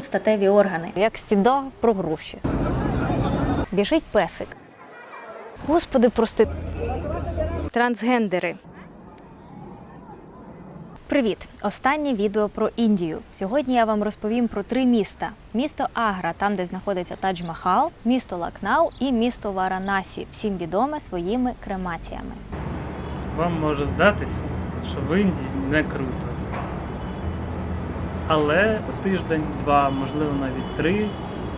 Статеві органи. Як сіда про гроші. Біжить песик. Господи, прости. Трансгендери. Привіт! Останнє відео про Індію. Сьогодні я вам розповім про три міста: місто Агра, там де знаходиться Тадж-Махал, місто Лакнау і місто Варанасі, всім відоме своїми кремаціями. Вам може здатися, що в Індії не круто. Але тиждень, два, можливо, навіть три.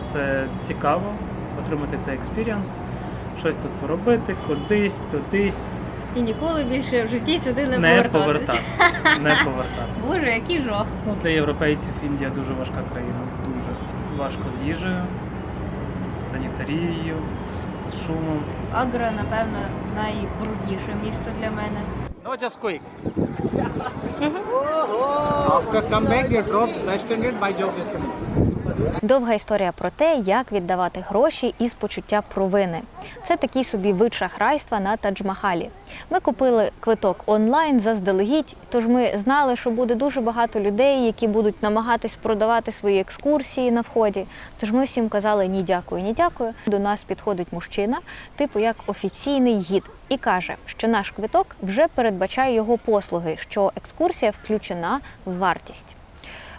Це цікаво отримати цей експіріанс, щось тут поробити, кудись, тудись, І ніколи більше в житті сюди не, не повертатись. повертатися. Не повертатися. Боже, який жах. Ну, для європейців Індія дуже важка країна. Дуже важко з їжею, з санітарією, з шумом. Агра, напевно, найбрудніше місто для мене. No, just quick. After come back, you drop West Ended, by job is. Довга історія про те, як віддавати гроші із почуття провини. Це такий собі вид шахрайства на Тадж-Махалі. Ми купили квиток онлайн заздалегідь, тож ми знали, що буде дуже багато людей, які будуть намагатись продавати свої екскурсії на вході. Тож ми всім казали ні дякую, ні дякую. До нас підходить мужчина, типу як офіційний гід, і каже, що наш квиток вже передбачає його послуги, що екскурсія включена в вартість.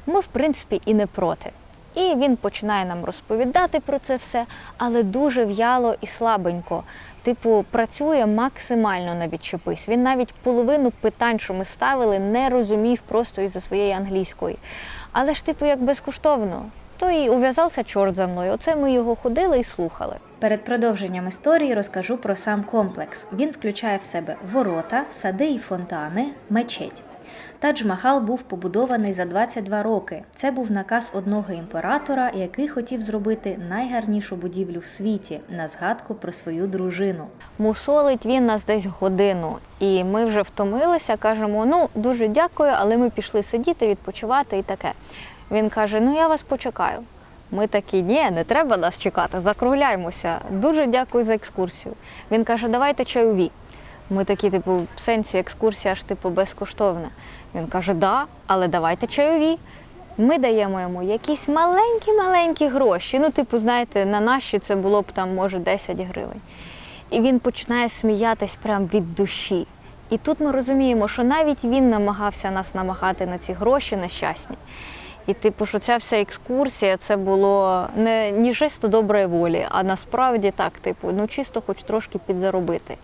Ми, в принципі, і не проти. І він починає нам розповідати про це все, але дуже в'яло і слабенько. Типу, працює максимально на відчепись. Він навіть половину питань, що ми ставили, не розумів просто із-за своєї англійської. Але ж, типу, як безкоштовно. То і ув'язався чорт за мною. Оце ми його ходили і слухали. Перед продовженням історії розкажу про сам комплекс. Він включає в себе ворота, сади і фонтани, мечеть. Тадж-Махал був побудований за 22 роки. Це був наказ одного імператора, який хотів зробити найгарнішу будівлю в світі на згадку про свою дружину. Мусолить він нас десь годину, і ми вже втомилися. кажемо: ну дуже дякую, але ми пішли сидіти, відпочивати і таке. Він каже: Ну я вас почекаю. Ми такі, ні, не треба нас чекати, закругляймося. Дуже дякую за екскурсію. Він каже, давайте чайові. Ми такі, типу, в сенсі екскурсія ж типу безкоштовна. Він каже, да, але давайте чайові. Ми даємо йому якісь маленькі-маленькі гроші. Ну, типу, знаєте, на наші це було б там, може, 10 гривень. І він починає сміятись прям від душі. І тут ми розуміємо, що навіть він намагався нас намагати на ці гроші нещасні. І, типу, що ця вся екскурсія це було не ні жесту доброї волі, а насправді так, типу, ну чисто хоч трошки підзаробити.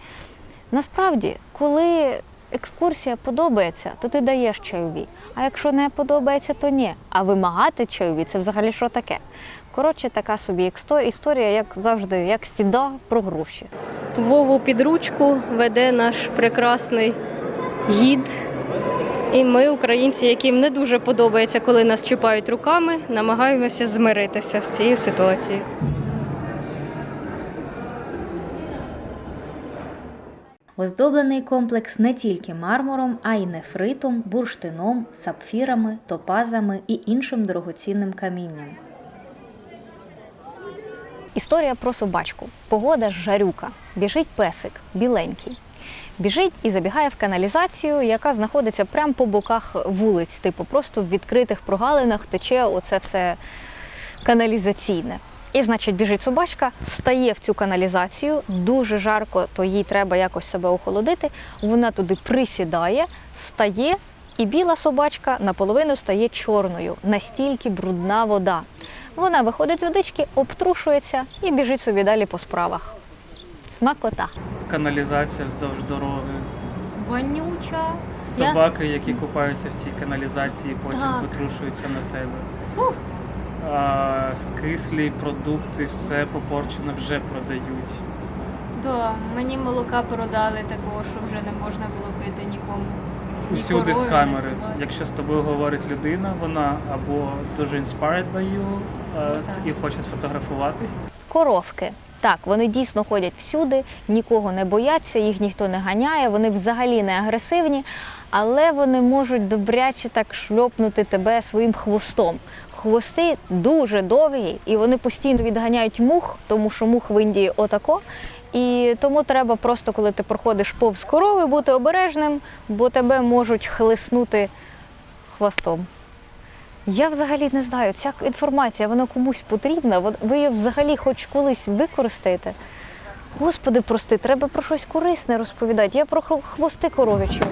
Насправді, коли екскурсія подобається, то ти даєш чайові. А якщо не подобається, то ні. А вимагати чайові це взагалі що таке? Коротше, така собі історія, як завжди, як сіда про гроші. Вову під ручку веде наш прекрасний гід. І ми, українці, яким не дуже подобається, коли нас чіпають руками, намагаємося змиритися з цією ситуацією. Оздоблений комплекс не тільки мармуром, а й нефритом, бурштином, сапфірами, топазами і іншим дорогоцінним камінням. Історія про собачку. Погода жарюка. Біжить песик, біленький. Біжить і забігає в каналізацію, яка знаходиться прямо по боках вулиць, типу просто в відкритих прогалинах тече оце все каналізаційне. І, значить, біжить собачка, стає в цю каналізацію, дуже жарко, то їй треба якось себе охолодити. Вона туди присідає, стає, і біла собачка наполовину стає чорною, настільки брудна вода. Вона виходить з водички, обтрушується і біжить собі далі по справах. Смакота. Каналізація вздовж дороги. Вонюча. Собаки, які купаються в цій каналізації, потім Так. витрушуються на тебе. А, скислі продукти, все попорчене вже продають. Да, мені молока продали такого, що вже не можна було пити нікому. Ні Усюди з корові, ні камери. собаці. Якщо з тобою говорить людина, вона або дуже inspired by you е, Ну, і хоче сфотографуватись. Коровки. Так, вони дійсно ходять всюди, нікого не бояться, їх ніхто не ганяє, вони взагалі не агресивні, але вони можуть добряче так шльопнути тебе своїм хвостом. Хвости дуже довгі, і вони постійно відганяють мух, тому що мух в Індії отако. І тому треба просто, коли ти проходиш повз корови, бути обережним, бо тебе можуть хлеснути хвостом. Я взагалі не знаю, ця інформація вона комусь потрібна. Ви її взагалі хоч колись використаєте. Господи, прости, треба про щось корисне розповідати. Я про хвости коров'ячі.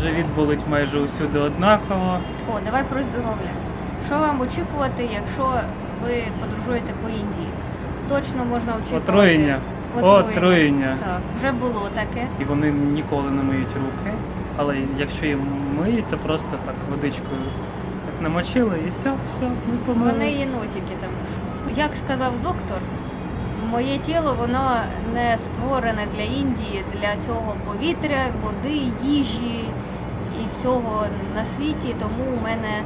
Живіт болить майже усюди однаково. О, давай про здоров'я. Що вам очікувати, якщо ви подорожуєте по Індії? Точно можна очікувати. Отруєння. Отруєння. Так, вже було таке. І вони ніколи не миють руки. Але якщо їм миють, то просто так водичкою так намочили і все, все, ми помили. Вони єнотики там. Як сказав доктор, моє тіло воно не створене для Індії, для цього повітря, води, їжі і всього на світі. Тому у мене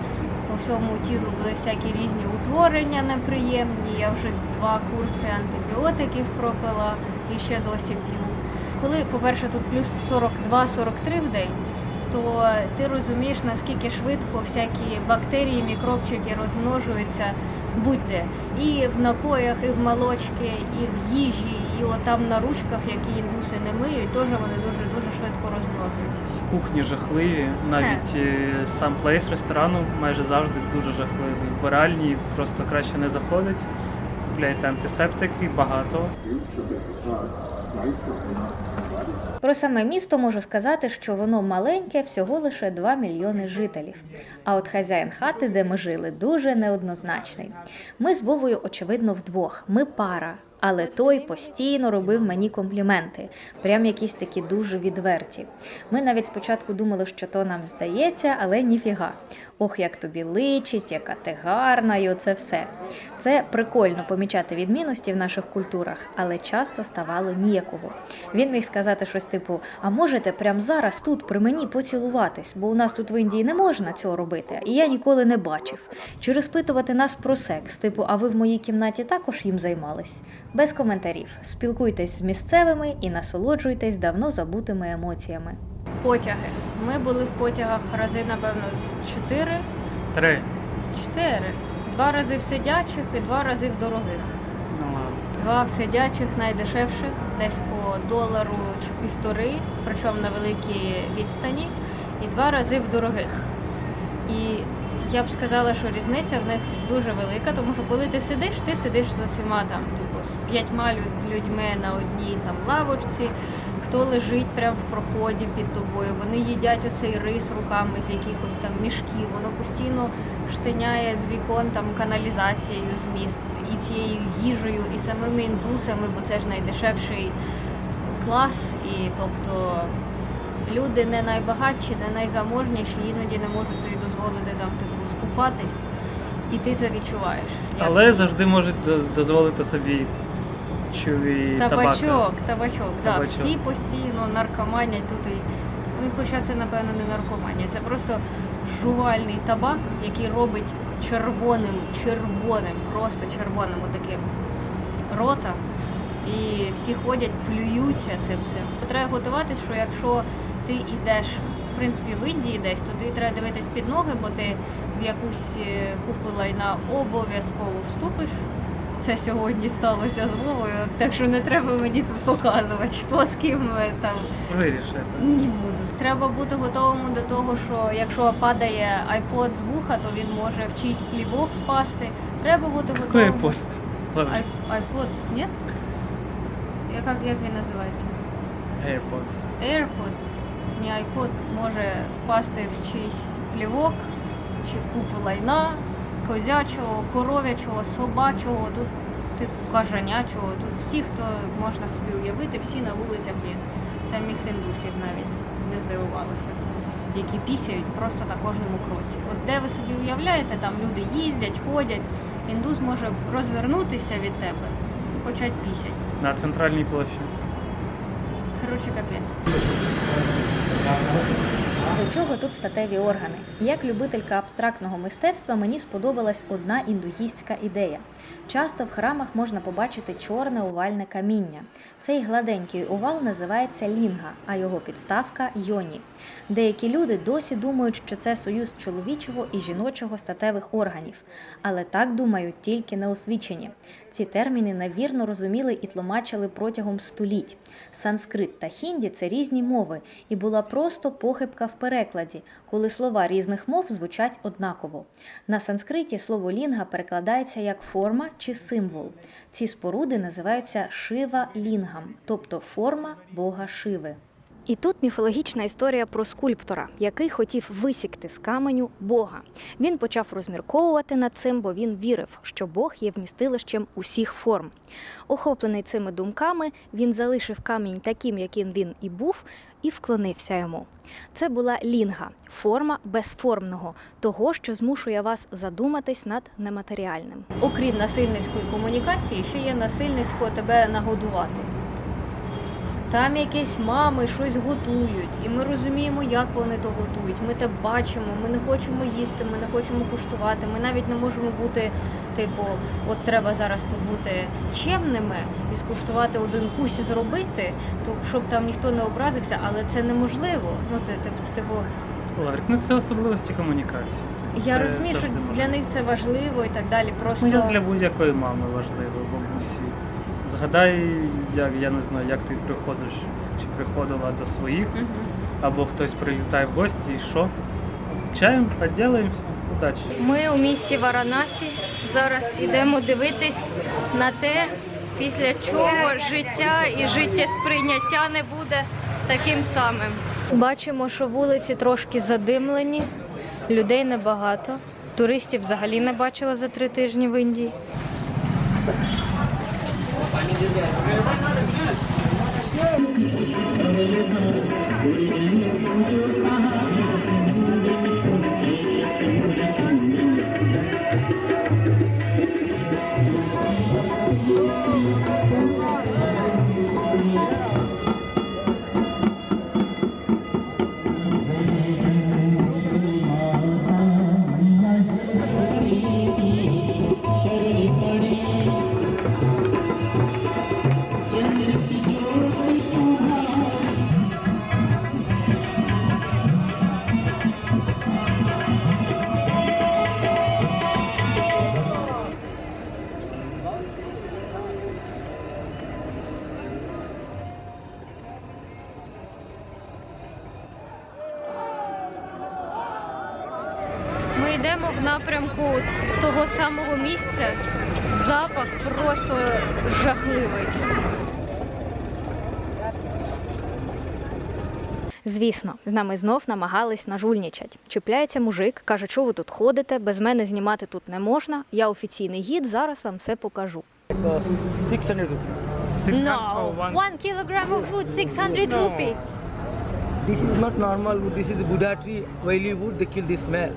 всьому тілу були всякі різні утворення неприємні. Я вже два курси антибіотиків пропила і ще досі п'ю. Коли, по-перше, тут плюс 42-43 в день, то ти розумієш, наскільки швидко всякі бактерії, мікробчики розмножуються будь-де. І в напоях, і в молочці, і в їжі, і отам на ручках, які індуси не миють, теж вони дуже дуже швидко розмножуються. Кухні жахливі, навіть е, сам плейс ресторану майже завжди дуже жахливий. Вбиральні просто краще не заходить. Купляйте антисептики, багато. Про саме місто можу сказати, що воно маленьке, всього лише 2 мільйони жителів. А от хазяїн хати, де ми жили, дуже неоднозначний. Ми з Вовою, очевидно, вдвох. Ми пара. Але той постійно робив мені компліменти, прям якісь такі дуже відверті. Ми навіть спочатку думали, що то нам здається, але ніфіга. Ох, як тобі личить, яка ти гарна, і оце все. Це прикольно помічати відмінності в наших культурах, але часто ставало ніякого. Він міг сказати щось типу: А можете прямо зараз тут при мені поцілуватись, бо у нас тут в Індії не можна цього робити, і я ніколи не бачив. Чи розпитувати нас про секс, типу, а ви в моїй кімнаті також їм займались? Без коментарів. Спілкуйтесь з місцевими і насолоджуйтесь давно забутими емоціями. Потяги. Ми були в потягах рази, напевно, чотири. Три. Чотири. Два рази в сидячих і два рази в дорогих. Ну ладно. Два в сидячих найдешевших, десь по долару чи півтори, причому на великій відстані, і два рази в дорогих. І я б сказала, що різниця в них дуже велика, тому що коли ти сидиш, ти сидиш з оціма там, типу, з п'ятьма людьми на одній там лавочці, хто лежить прямо в проході під тобою. Вони їдять оцей рис руками з якихось там мішків, воно постійно штиняє з вікон там каналізацією з міст і цією їжею, і самими індусами, бо це ж найдешевший клас, і тобто люди не найбагатші, не найзаможніші, іноді не можуть собі дозволити там типу скупатись, і ти це відчуваєш. Як Але завжди можуть дозволити собі табаки. Табачок, табачок, да. Всі постійно наркоманять тут і. Ну, хоча це, напевно, не наркоманія, це просто жувальний табак, який робить червоним, червоним, просто червоним отаким рота. І всі ходять, плюються цим всім. Треба готуватись, що якщо ти йдеш, в принципі, в Індії десь, то ти треба дивитись під ноги, бо ти в якусь е, купу лайна обов'язково вступиш. Це сьогодні сталося з Вовою, так що не треба мені тут показувати, хто з ким е, там Вирішите. не буду. Треба бути готовим до того, що якщо падає iPod з вуха, то він може в чийсь плівок впасти. Треба бути готовим. iPod? IPod, нет? Як, як він називається? AirPods. AirPod, не iPod, може впасти в чийсь плівок чи в купу лайна, козячого, коров'ячого, собачого, тут типу кажанячого. Тут всі, хто можна собі уявити, всі на вулицях є. Самих індусів навіть не здивувалося. Які пісяють просто на кожному кроці. От де ви собі уявляєте, там люди їздять, ходять, індус може розвернутися від тебе і почати пісять. На центральній площі. Коротше, капець. До чого тут статеві органи? Як любителька абстрактного мистецтва мені сподобалась одна індуїстська ідея. Часто в храмах можна побачити чорне овальне каміння. Цей гладенький овал називається лінга, а його підставка йоні. Деякі люди досі думають, що це союз чоловічого і жіночого статевих органів, але так думають тільки неосвічені. Ці терміни навірно розуміли і тлумачили протягом століть. Санскрит та хінді це різні мови, і була просто похибка в перекладі, коли слова різних мов звучать однаково. На санскриті слово лінга перекладається як форма чи символ. Ці споруди називаються шива лінгам, тобто форма бога Шиви. І тут міфологічна історія про скульптора, який хотів висікти з каменю Бога. Він почав розмірковувати над цим, бо він вірив, що Бог є вмістилищем усіх форм. Охоплений цими думками, він залишив камінь таким, яким він і був, і вклонився йому. Це була лінга, форма безформного, того, що змушує вас задуматись над нематеріальним. Окрім насильницької комунікації, ще є насильницько тебе нагодувати. Там якісь мами щось готують, і ми розуміємо, як вони то готують. Ми те бачимо, ми не хочемо їсти, ми не хочемо куштувати. Ми навіть не можемо бути, типу, от треба зараз побути чемними і скуштувати один кусь і зробити, то щоб там ніхто не образився, але це неможливо. Ну ти типу, це типу. Ларик, ну це особливості комунікації. Я Це розумію, що для можливо. них це важливо і так далі. Просто Ну, як для будь-якої мами важливо, бабусі. Згадай, як я не знаю, як ти приходиш чи приходила до своїх, Мгм. або хтось прилітає в гості і що? Чаєм, поділаємося, удачі. Ми у місті Варанасі. Зараз йдемо дивитись на те, після чого життя і життєсприйняття не буде таким самим. Бачимо, що вулиці трошки задимлені, людей небагато. Туристів взагалі не бачила за три тижні в Індії. Ми йдемо в напрямку того самого місця. Запах просто жахливий. Звісно, з нами знов намагались нажульничать. Чіпляється мужик, каже, що ви тут ходите, без мене знімати тут не можна. Я офіційний гід, зараз вам все покажу. Uh, 600 rupees. Six hundred for one. kilogram of food, 600 No. rupee. This is not normal wood. This is Buddha tree, oily wood. They kill the smell.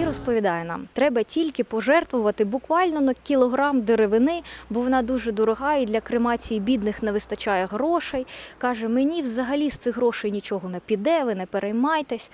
І розповідає нам, треба тільки пожертвувати буквально на кілограм деревини, бо вона дуже дорога і для кремації бідних не вистачає грошей. Каже, мені взагалі з цих грошей нічого не піде, ви не переймайтесь.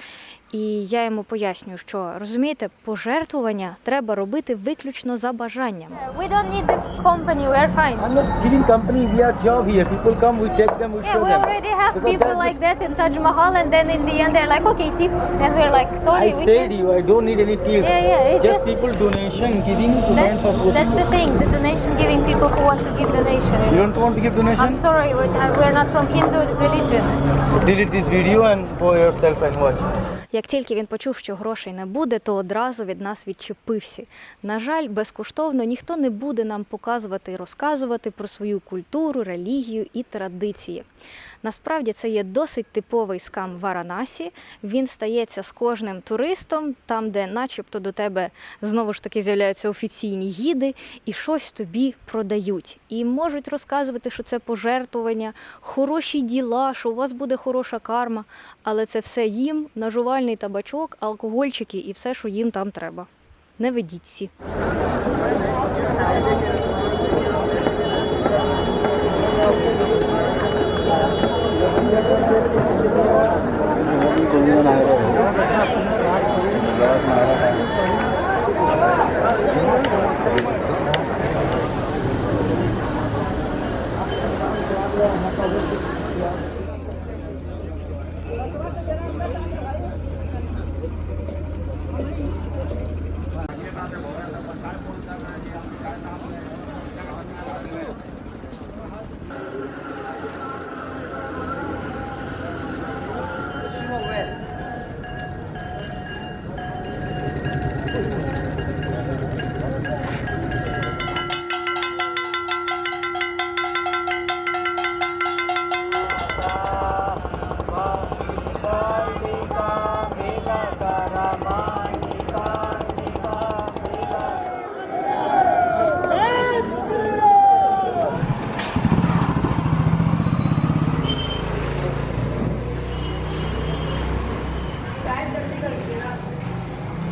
І я йому пояснюю, що розумієте, пожертвування треба робити виключно за бажанням. We don't need the company, we are fine. I'm not giving company. We are job here. People come, we check them, we show them. Yeah, we already have Because people that's like that in Taj Mahal, and then in the end they're like, okay, tips, and we're like, sorry, I we said you, I don't need any tips. Yeah, yeah, it's just, just- people donation, giving to That's, poor that's the thing, the donation giving people who want to give donation. You don't want to give donation? I'm sorry, we're not from Hindu religion. Delete this video and go yourself and watch. Як тільки він почув, що грошей не буде, то одразу від нас відчепився. На жаль, безкоштовно ніхто не буде нам показувати і розказувати про свою культуру, релігію і традиції. Насправді це є досить типовий скам Варанасі. Він стається з кожним туристом, там, де, начебто, до тебе знову ж таки з'являються офіційні гіди і щось тобі продають. І можуть розказувати, що це пожертвування, хороші діла, що у вас буде хороша карма. Але це все їм, нажувальний табачок, алкогольчики і все, що їм там треба. Не ведіться.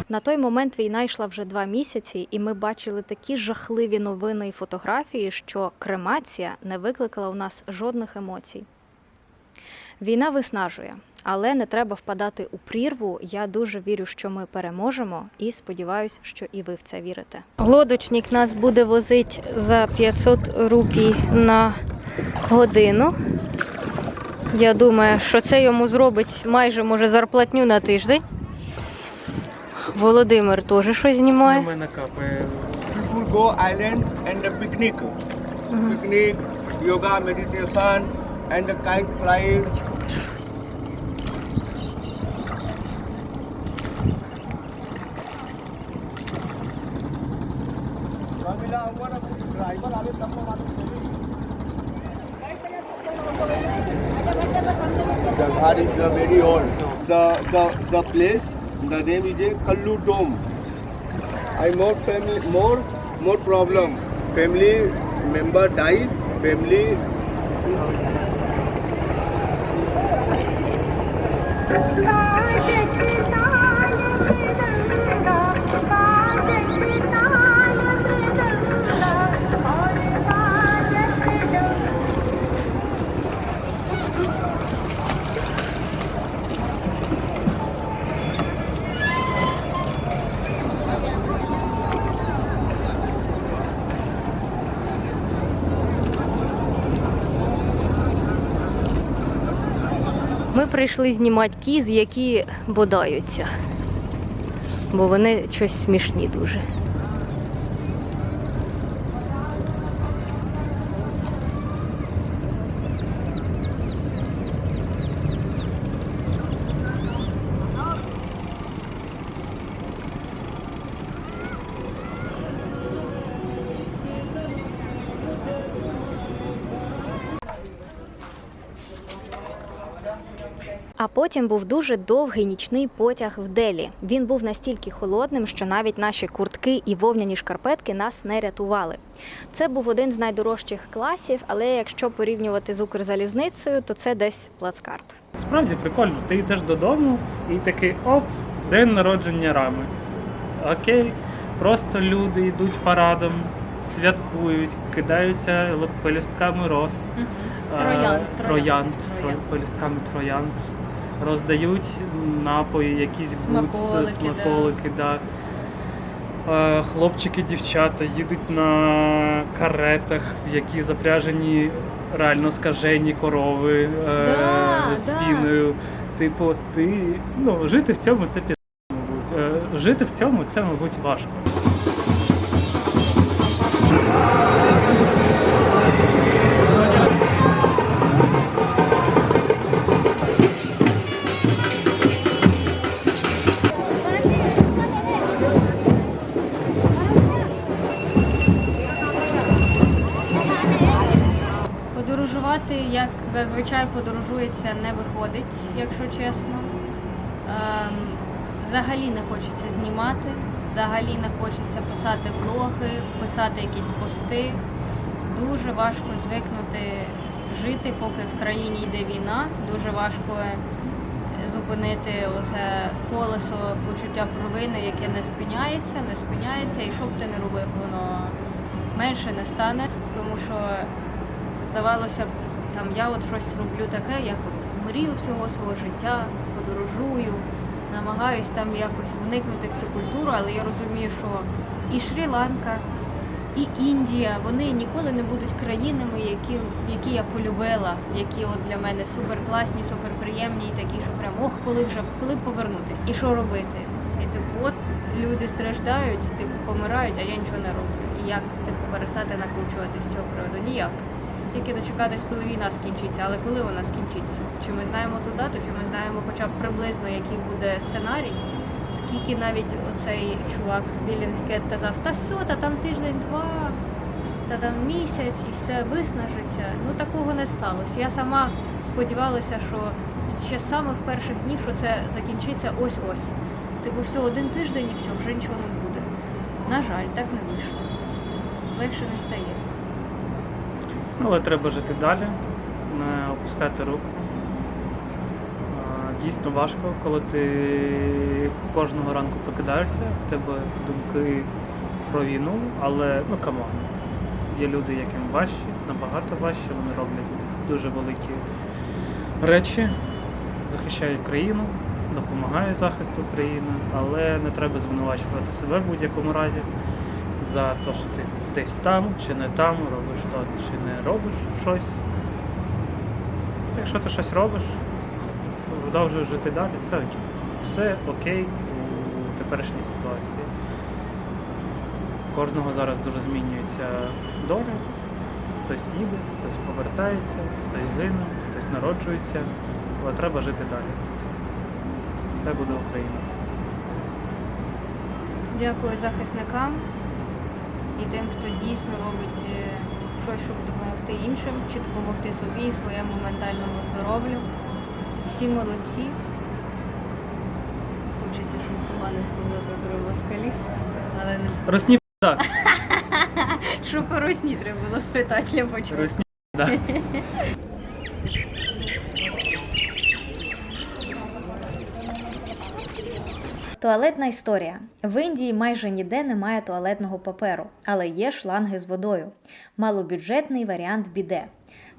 На той момент війна йшла вже два місяці, і ми бачили такі жахливі новини і фотографії, що кремація не викликала у нас жодних емоцій. Війна виснажує, але не треба впадати у прірву. Я дуже вірю, що ми переможемо, і сподіваюся, що і ви в це вірите. Лодочник нас буде возити за 500 рупій на годину. Я думаю, що це йому зробить майже може зарплатню на тиждень. Володимир теж щось знімає. знімає. мене капає. People go island and the picnic. Picnic, yoga, meditation, and the kite flying. Ghar is the very old. The the the place, the name is a Kallu Dome. I more family, more more problem. Family member died. Family. Прийшли знімати кіз, які бодаються. Бо вони щось смішні дуже. Потім був дуже довгий нічний потяг в Делі. Він був настільки холодним, що навіть наші куртки і вовняні шкарпетки нас не рятували. Це був один з найдорожчих класів, але якщо порівнювати з Укрзалізницею, то це десь плацкарт. Справді прикольно. Ти йдеш додому і такий оп, день народження рами. Окей, просто люди йдуть парадом, святкують, кидаються лип- пелюстками роз. е, Троянд, троянд, троянд. тро- пелюстками троянд. Роздають напої, якісь бутс, Смаколики, да. Хлопчики, дівчата їдуть на каретах, в які запряжені реально скажені корови е, Да, з да. Типу, ти ну жити в цьому це пі... мабуть. Е, Жити в цьому це, мабуть, важко. Зазвичай подорожується, не виходить, якщо чесно. Ем, взагалі не хочеться знімати, взагалі не хочеться писати блоги, писати якісь пости. Дуже важко звикнути жити, поки в країні йде війна. Дуже важко е, зупинити оце колесо почуття провини, яке не спиняється, не спиняється, і що б ти не робив, воно менше не стане, тому що здавалося б, там я от щось роблю таке, як от мрію всього свого життя, подорожую, намагаюсь там якось вникнути в цю культуру, але я розумію, що і Шрі-Ланка, і Індія, вони ніколи не будуть країнами, які, які я полюбила, які от для мене суперкласні, суперприємні, і такі, що прям ох, коли вже коли повернутись, і що робити? І типу, от люди страждають, типу помирають, а я нічого не роблю. І як типу перестати накручувати з цього приводу? Ніяк. Тільки дочекатись, коли війна скінчиться, але коли вона скінчиться? Чи ми знаємо ту дату, чи ми знаємо хоча б приблизно, який буде сценарій? Скільки навіть оцей чувак з Білінгкет казав, та все, та там тиждень-два, та там місяць і все виснажиться. Ну такого не сталося. Я сама сподівалася, що ще з самих перших днів, що це закінчиться ось-ось. Типу, все, один тиждень і все, вже нічого не буде. На жаль, так не вийшло. Легше не стає. Але треба жити далі, не опускати рук. дійсно важко, коли ти кожного ранку прокидаєшся, в тебе думки про війну, але ну камон. Є люди, яким важче, набагато важче, вони роблять дуже великі речі, захищають країну, допомагають захисту країни, але не треба звинувачувати себе в будь-якому разі за те, що ти десь там чи не там, робиш то чи не робиш щось. Якщо ти щось робиш, продовжуєш жити далі, це окей. Все окей у теперішній ситуації. Кожного зараз дуже змінюється доля. Хтось їде, хтось повертається, хтось гине, хтось народжується, але треба жити далі. Все буде Україна. Дякую захисникам і тим, хто дійсно робить е, щось, щоб допомогти іншим, чи допомогти собі і своєму ментальному здоров'ю. Всі молодці. Хочеться щось погане сказати про москалів, але не Росні да. що по росні треба було спитати для початку. Росні да. Туалетна історія. В Індії майже ніде немає туалетного паперу, але є шланги з водою. Малобюджетний варіант біде.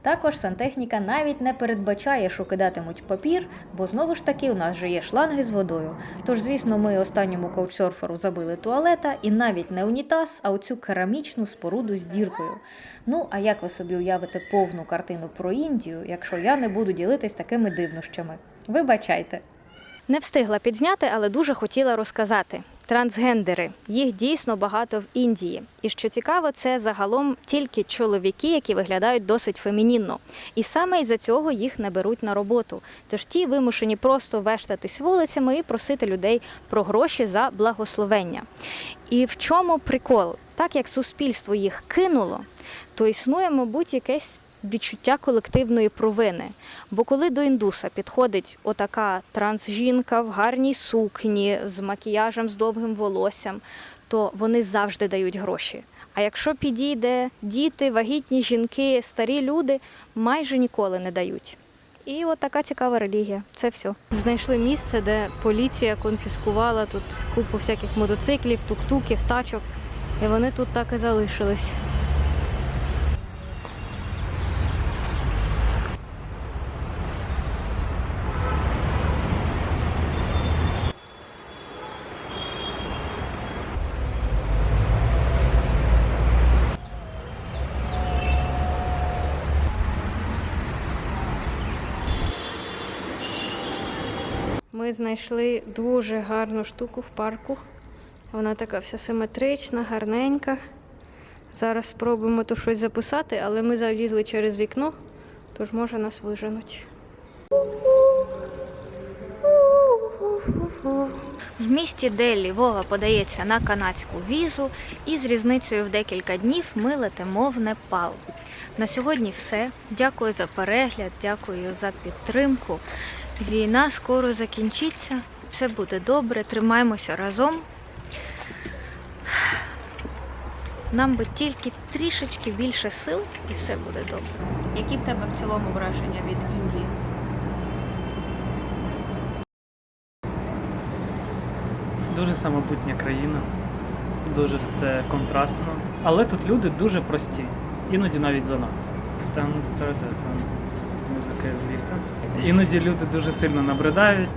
Також сантехніка навіть не передбачає, що кидатимуть папір, бо знову ж таки у нас же є шланги з водою. Тож, звісно, ми останньому коучсерферу забили туалета і навіть не унітаз, а оцю керамічну споруду з діркою. Ну а як ви собі уявите повну картину про Індію, якщо я не буду ділитись такими дивнощами? Вибачайте. Не встигла підзняти, але дуже хотіла розказати. Трансгендери їх дійсно багато в Індії. І що цікаво, це загалом тільки чоловіки, які виглядають досить фемінінно. І саме із-за цього їх не беруть на роботу. Тож ті вимушені просто вештатись вулицями і просити людей про гроші за благословення. І в чому прикол? Так як суспільство їх кинуло, то існує, мабуть, якесь відчуття колективної провини. Бо коли до індуса підходить отака трансжінка в гарній сукні з макіяжем, з довгим волоссям, то вони завжди дають гроші. А якщо підійде діти, вагітні жінки, старі люди, майже ніколи не дають. І от така цікава релігія. Це все. Знайшли місце, де поліція конфіскувала тут купу всяких мотоциклів, тук-туків, тачок. І вони тут так і залишились. Ми знайшли дуже гарну штуку в парку. Вона така вся симетрична, гарненька. Зараз спробуємо тут щось записати, але ми залізли через вікно, тож може нас виженуть. В місті Делі Вова подається на канадську візу, і з різницею в декілька днів ми летимо в Непал. На сьогодні все. Дякую за перегляд, дякую за підтримку. Війна скоро закінчиться, все буде добре, тримаємося разом. Нам би тільки трішечки більше сил і все буде добре. Які в тебе в цілому враження від Індії? Дуже самобутня країна, дуже все контрастно. Але тут люди дуже прості, іноді навіть занадто. Там та, та, там музика з ліфта. Іноді люди дуже сильно набридають,